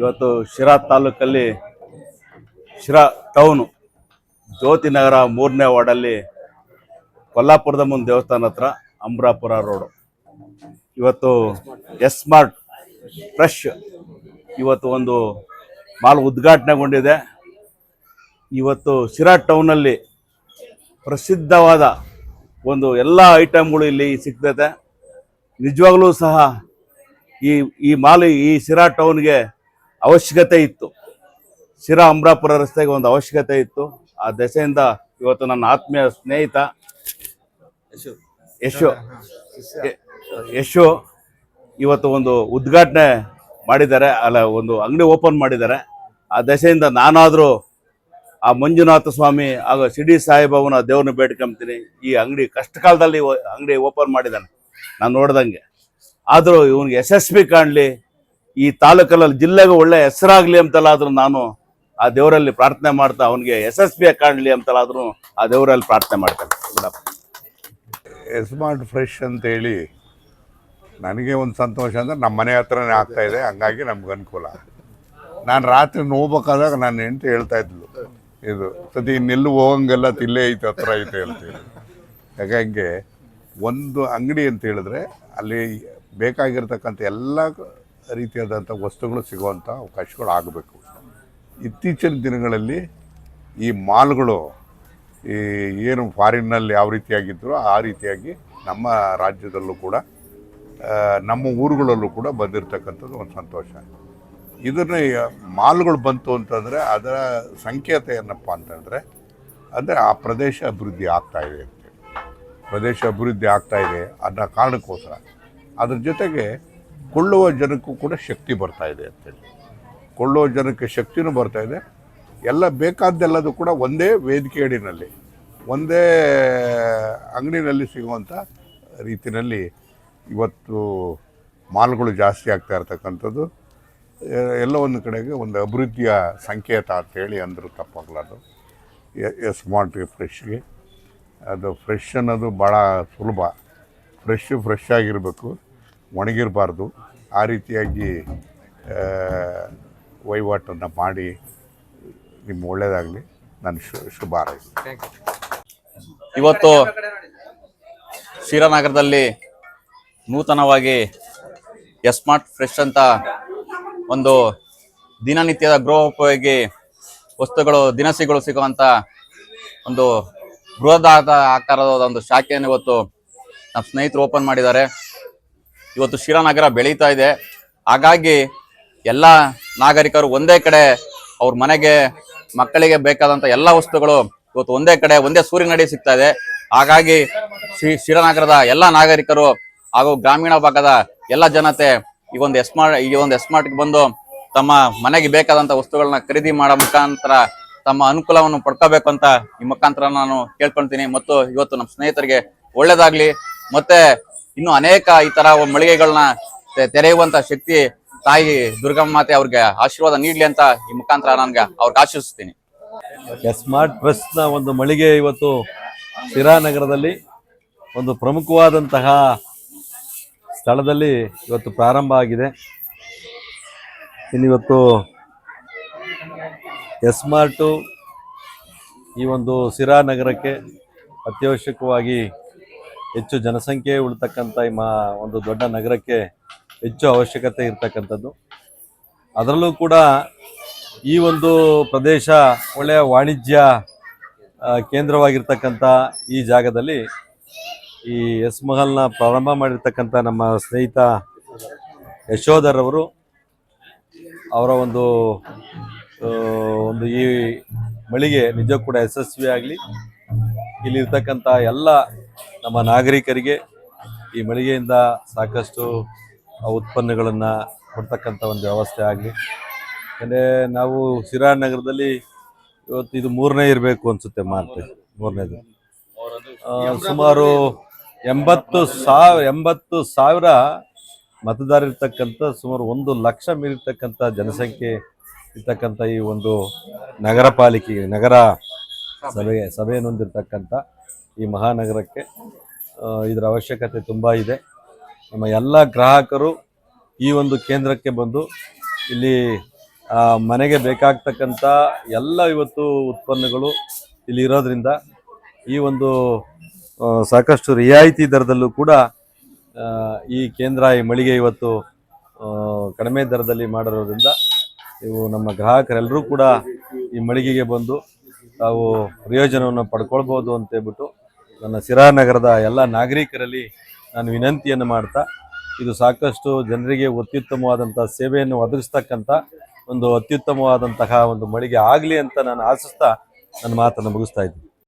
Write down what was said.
ಇವತ್ತು ಶಿರಾ ತಾಲೂಕಲ್ಲಿ ಶಿರಾ ಟೌನು, ಜ್ಯೋತಿ ನಗರ ಮೂರನೇ ವಾರ್ಡಲ್ಲಿ ಕೊಲ್ಲಾಪುರದ ಮುಂದೆ ದೇವಸ್ಥಾನ ಹತ್ರ ಅಂಬ್ರಾಪುರ ರೋಡು. ಇವತ್ತು ಎಸ್ ಸ್ಮಾರ್ಟ್ ಫ್ರೆಶ್ ಇವತ್ತು ಒಂದು ಮಾಲ್ ಉದ್ಘಾಟನೆಗೊಂಡಿದೆ. ಇವತ್ತು ಶಿರಾ ಟೌನಲ್ಲಿ ಪ್ರಸಿದ್ಧವಾದ ಒಂದು ಎಲ್ಲ ಐಟಮ್ಗಳು ಇಲ್ಲಿ ಸಿಗ್ತದೆ ನಿಜವಾಗ್ಲೂ ಸಹ ಈ ಈ ಮಾಲ್ ಈ ಶಿರಾ ಟೌನ್ಗೆ ಅವಶ್ಯಕತೆ ಇತ್ತು. ಶಿರಾ ಅಮ್ರಾಪುರ ರಸ್ತೆಗೆ ಒಂದು ಅವಶ್ಯಕತೆ ಇತ್ತು. ಆ ದೆಸೆಯಿಂದ ಇವತ್ತು ನನ್ನ ಆತ್ಮೀಯ ಸ್ನೇಹಿತ ಯಶು ಯಶು ಇವತ್ತು ಒಂದು ಉದ್ಘಾಟನೆ ಮಾಡಿದ್ದಾರೆ. ಅಲ್ಲ, ಒಂದು ಅಂಗಡಿ ಓಪನ್ ಮಾಡಿದ್ದಾರೆ. ಆ ದೆಸೆಯಿಂದ ನಾನಾದರೂ ಆ ಮಂಜುನಾಥ ಸ್ವಾಮಿ ಹಾಗೂ ಶಿಡಿ ಸಾಯಿಬಾಬನ ದೇವ್ರನ್ನ ಬೇಡ್ಕೊಂತೀನಿ. ಈ ಅಂಗಡಿ ಕಷ್ಟ ಕಾಲದಲ್ಲಿ ಓ- ಅಂಗಡಿ ಓಪನ್ ಮಾಡಿದ್ದಾನೆ. ನಾನು ನೋಡ್ದಂಗೆ. ಆದರೂ ಇವನಿಗೆ ಯಶಸ್ವಿ ಕಾಣಲಿ. ಈ ತಾಲೂಕಲ್ಲಿ ಜಿಲ್ಲೆಗೆ ಒಳ್ಳೆ ಹೆಸರಾಗ್ಲಿ ಅಂತಲಾದ್ರೂ ನಾನು ಆ ದೇವರಲ್ಲಿ ಪ್ರಾರ್ಥನೆ ಮಾಡ್ತಾ ಅವನಿಗೆ ಯಶಸ್ವಿಯಾಗಿ ಕಾಣಲಿ ಅಂತಲಾದ್ರೂ ಆ ದೇವರಲ್ಲಿ ಪ್ರಾರ್ಥನೆ ಮಾಡ್ತೇನೆ. ಎಸ್ಮಾರ್ಟ್ ಸ್ಮಾರ್ಟ್ ಫ್ರೆಶ್ ಅಂತೇಳಿ ನನಗೆ ಒಂದು ಸಂತೋಷ ಅಂದರೆ ನಮ್ಮ ಮನೆ ಹತ್ರನೇ ಆಗ್ತಾ ಇದೆ, ಹಂಗಾಗಿ ನಮ್ಗೆ ಅನುಕೂಲ. ನಾನು ರಾತ್ರಿ ನೋಡ್ಬೇಕಾದಾಗ ನಾನು ಹೆಂಡತಿ ಹೇಳ್ತಾ ಇದ್ಲು, ಇದು ಸತಿ ಇನ್ನೆಲ್ಲೂ ಹೋಗಂಗೆಲ್ಲ ತಿಲ್ಲೇ ಐತೆ, ಹತ್ರ ಐತೆ ಹೇಳ್ತೀವಿ ಯಾಕಂಗೆ ಒಂದು ಅಂಗಡಿ ಅಂತ ಹೇಳಿದ್ರೆ ಅಲ್ಲಿ ಬೇಕಾಗಿರ್ತಕ್ಕಂಥ ಎಲ್ಲ ರೀತಿಯಾದಂಥ ವಸ್ತುಗಳು ಸಿಗುವಂಥ ಅವಕಾಶಗಳು ಆಗಬೇಕು. ಇತ್ತೀಚಿನ ದಿನಗಳಲ್ಲಿ ಈ ಮಾಲ್ಗಳು ಈ ಏನು ಫಾರಿನ್ನಲ್ಲಿ ಯಾವ ರೀತಿಯಾಗಿದ್ದರೂ ಆ ರೀತಿಯಾಗಿ ನಮ್ಮ ರಾಜ್ಯದಲ್ಲೂ ಕೂಡ ನಮ್ಮ ಊರುಗಳಲ್ಲೂ ಕೂಡ ಬಂದಿರತಕ್ಕಂಥದ್ದು ಒಂದು ಸಂತೋಷ. ಇದನ್ನು ಮಾಲ್ಗಳು ಬಂತು ಅಂತಂದರೆ ಅದರ ಸಂಕೇತ ಏನಪ್ಪ ಅಂತಂದರೆ, ಅಂದರೆ ಆ ಪ್ರದೇಶ ಅಭಿವೃದ್ಧಿ ಆಗ್ತಾ ಇದೆ ಪ್ರದೇಶ ಅಭಿವೃದ್ಧಿ ಆಗ್ತಾ ಇದೆ ಅನ್ನೋ ಕಾರಣಕ್ಕೋಸ್ಕರ. ಅದ್ರ ಜೊತೆಗೆ ಕೊಳ್ಳುವ ಜನಕ್ಕೂ ಕೂಡ ಶಕ್ತಿ ಬರ್ತಾ ಇದೆ ಅಂತೇಳಿ. ಕೊಳ್ಳುವ ಜನಕ್ಕೆ ಶಕ್ತಿನೂ ಬರ್ತಾ ಇದೆ. ಎಲ್ಲ ಬೇಕಾದ್ದೆಲ್ಲದೂ ಕೂಡ ಒಂದೇ ವೇದಿಕೆ ಅಡಿನಲ್ಲಿ, ಒಂದೇ ಅಂಗಡಿನಲ್ಲಿ ಸಿಗುವಂಥ ರೀತಿಯಲ್ಲಿ ಇವತ್ತು ಮಾಲ್ಗಳು ಜಾಸ್ತಿ ಆಗ್ತಾ ಇರ್ತಕ್ಕಂಥದ್ದು. ಎಲ್ಲ ಒಂದು ಕಡೆಗೆ ಒಂದು ಅಭಿವೃದ್ಧಿಯ ಸಂಕೇತ ಅಂತೇಳಿ ಅಂದರೂ ತಪ್ಪಾಗಲಾರ್ದು. ಎಸ್ ಮಾರ್ಟ್ ಫ್ರೆಶ್ಗೆ. ಅದು ಫ್ರೆಶ್ ಅನ್ನೋದು ಭಾಳ ಸುಲಭ. ಫ್ರೆಶ್ ಫ್ರೆಶ್ ಆಗಿರಬೇಕು. ಒಣಗಿರಬಾರ್ದು. ಆ ರೀತಿಯಾಗಿ ವಹಿವಾಟನ್ನು ಮಾಡಿ ನಿಮ್ಗೆ ಒಳ್ಳೆಯದಾಗಲಿ ನಾನು ಶು, ಶುಭ ಇವತ್ತು ಶ್ರೀರಾನಗರದಲ್ಲಿ ನೂತನವಾಗಿ ಎಸ್ಮಾರ್ಟ್ ಫ್ರೆಶ್ ಅಂತ ಒಂದು ದಿನನಿತ್ಯದ ಗೃಹೋಪಯೋಗಿ ವಸ್ತುಗಳು, ದಿನಸಿಗಳು ಸಿಗುವಂಥ ಒಂದು ಬೃಹದಾದ ಆಕಾರದ ಒಂದು ಶಾಖೆಯನ್ನು ಇವತ್ತು ನಮ್ಮ ಸ್ನೇಹಿತರು ಓಪನ್ ಮಾಡಿದ್ದಾರೆ. ಇವತ್ತು ಶಿರಾನಗರ ಬೆಳೀತಾ ಇದೆ. ಹಾಗಾಗಿ ಎಲ್ಲ ನಾಗರಿಕರು ಒಂದೇ ಕಡೆ ಅವ್ರ ಮನೆಗೆ, ಮಕ್ಕಳಿಗೆ ಬೇಕಾದಂಥ ಎಲ್ಲ ವಸ್ತುಗಳು ಇವತ್ತು ಒಂದೇ ಕಡೆ, ಒಂದೇ ಸೂರಿನಡಿ ಸಿಗ್ತಾ ಇದೆ. ಹಾಗಾಗಿ ಶ್ರೀ ಶಿರಾನಗರದ ಎಲ್ಲ ನಾಗರಿಕರು ಹಾಗೂ ಗ್ರಾಮೀಣ ಭಾಗದ ಎಲ್ಲ ಜನತೆ ಈ ಒಂದು ಎಸ್ಮಾರ್ಟ್, ಈ ಒಂದು ಎಸ್ಮಾರ್ಟ್ಗೆ ಬಂದು ತಮ್ಮ ಮನೆಗೆ ಬೇಕಾದಂಥ ವಸ್ತುಗಳನ್ನ ಖರೀದಿ ಮಾಡೋ ಮುಖಾಂತರ ತಮ್ಮ ಅನುಕೂಲವನ್ನು ಪಡ್ಕೋಬೇಕು ಅಂತ ಈ ಮುಖಾಂತರ ನಾನು ಕೇಳ್ಕೊಳ್ತೀನಿ. ಮತ್ತು ಇವತ್ತು ನಮ್ಮ ಸ್ನೇಹಿತರಿಗೆ ಒಳ್ಳೇದಾಗ್ಲಿ. ಮತ್ತೆ ಇನ್ನು ಅನೇಕ ಈ ತರ ಮಳಿಗೆಗಳನ್ನ ತೆರೆಯುವಂತ ಶಕ್ತಿ ತಾಯಿ ದುರ್ಗಮ್ಮ ಮಾತೆ ಅವ್ರಿಗೆ ಆಶೀರ್ವಾದ ನೀಡ್ಲಿ ಅಂತ ಈ ಮುಖಾಂತರ ನನ್ಗೆ ಅವ್ರಿಗೆ ಆಶೀರ್ಸ್ತೀನಿ ಸ್ಮಾರ್ಟ್ನ ಒಂದು ಮಳಿಗೆ ಇವತ್ತು ಶಿರಾನಗರದಲ್ಲಿ ಒಂದು ಪ್ರಮುಖವಾದಂತಹ ಸ್ಥಳದಲ್ಲಿ ಇವತ್ತು ಪ್ರಾರಂಭ ಆಗಿದೆ. ಇನ್ನಿವತ್ತು ಎಸ್ಮಾರ್ಟು ಈ ಒಂದು ಸಿರಾ ನಗರಕ್ಕೆ ಅತ್ಯವಶ್ಯಕವಾಗಿ ಹೆಚ್ಚು ಜನಸಂಖ್ಯೆ ಉಳ್ತಕ್ಕಂಥ ಈ ಮಾ ಒಂದು ದೊಡ್ಡ ನಗರಕ್ಕೆ ಹೆಚ್ಚು ಅವಶ್ಯಕತೆ ಇರ್ತಕ್ಕಂಥದ್ದು. ಅದರಲ್ಲೂ ಕೂಡ ಈ ಒಂದು ಪ್ರದೇಶ ಒಳ್ಳೆಯ ವಾಣಿಜ್ಯ ಕೇಂದ್ರವಾಗಿರ್ತಕ್ಕಂಥ ಈ ಜಾಗದಲ್ಲಿ ಈ ಎಸ್ ಮಹಲ್ನ ಪ್ರಾರಂಭ ಮಾಡಿರ್ತಕ್ಕಂಥ ನಮ್ಮ ಸ್ನೇಹಿತ ಯಶೋಧರ್ ಅವರು ಅವರ ಒಂದು ಒಂದು ಈ ಮಳಿಗೆ ನಿಜ ಕೂಡ ಯಶಸ್ವಿಯಾಗಲಿ. ಇಲ್ಲಿರ್ತಕ್ಕಂಥ ಎಲ್ಲ ನಮ್ಮ ನಾಗರಿಕರಿಗೆ ಈ ಮಳಿಗೆಯಿಂದ ಸಾಕಷ್ಟು ಉತ್ಪನ್ನಗಳನ್ನು ಕೊಡ್ತಕ್ಕಂಥ ಒಂದು ವ್ಯವಸ್ಥೆ ಆಗಲಿ. ಯಾಕಂದರೆ ನಾವು ಶಿರಾ ನಗರದಲ್ಲಿ ಇವತ್ತು ಇದು ಮೂರನೇ ಇರಬೇಕು ಅನ್ಸುತ್ತೆ ಮಾರ್ತೆ ಮೂರನೇದು. ಸುಮಾರು ಎಂಬತ್ತು ಸಾವಿರ ಎಂಬತ್ತು ಸಾವಿರ ಮತದಾರ ಇರ್ತಕ್ಕಂಥ ಸುಮಾರು ಒಂದು ಲಕ್ಷ ಮೀರಿರ್ತಕ್ಕಂಥ ಜನಸಂಖ್ಯೆ ಇರ್ತಕ್ಕಂಥ ಈ ಒಂದು ನಗರ ಪಾಲಿಕೆ ನಗರ ಸಭೆ, ಸಭೆಯನ್ನು ಹೊಂದಿರತಕ್ಕಂಥ ಈ ಮಹಾನಗರಕ್ಕೆ ಇದರ ಅವಶ್ಯಕತೆ ತುಂಬ ಇದೆ. ನಮ್ಮ ಎಲ್ಲ ಗ್ರಾಹಕರು ಈ ಒಂದು ಕೇಂದ್ರಕ್ಕೆ ಬಂದು ಇಲ್ಲಿ ಮನೆಗೆ ಬೇಕಾಗ್ತಕ್ಕಂಥ ಎಲ್ಲ ಇವತ್ತು ಉತ್ಪನ್ನಗಳು ಇಲ್ಲಿ ಇರೋದ್ರಿಂದ ಈ ಒಂದು ಸಾಕಷ್ಟು ರಿಯಾಯಿತಿ ದರದಲ್ಲೂ ಕೂಡ ಈ ಕೇಂದ್ರ ಈ ಮಳಿಗೆ ಇವತ್ತು ಕಡಿಮೆ ದರದಲ್ಲಿ ಮಾಡಿರೋದ್ರಿಂದ ಇವು ನಮ್ಮ ಗ್ರಾಹಕರೆಲ್ಲರೂ ಕೂಡ ಈ ಮಳಿಗೆಗೆ ಬಂದು ತಾವು ಪ್ರಯೋಜನವನ್ನು ಪಡ್ಕೊಳ್ಬೋದು ಅಂತ ಹೇಳ್ಬಿಟ್ಟು ನನ್ನ ಸಿರಾನಗರದ ಎಲ್ಲ ನಾಗರಿಕರಲ್ಲಿ ನಾನು ವಿನಂತಿಯನ್ನು ಮಾಡ್ತಾ, ಇದು ಸಾಕಷ್ಟು ಜನರಿಗೆ ಅತ್ಯುತ್ತಮವಾದಂಥ ಸೇವೆಯನ್ನು ಒದಗಿಸ್ತಕ್ಕಂಥ ಒಂದು ಅತ್ಯುತ್ತಮವಾದಂತಹ ಒಂದು ಮಳಿಗೆ ಆಗಲಿ ಅಂತ ನಾನು ಆಶಿಸ್ತಾ ನನ್ನ ಮಾತನ್ನು ಮುಗಿಸ್ತಾ ಇದ್ದೀನಿ.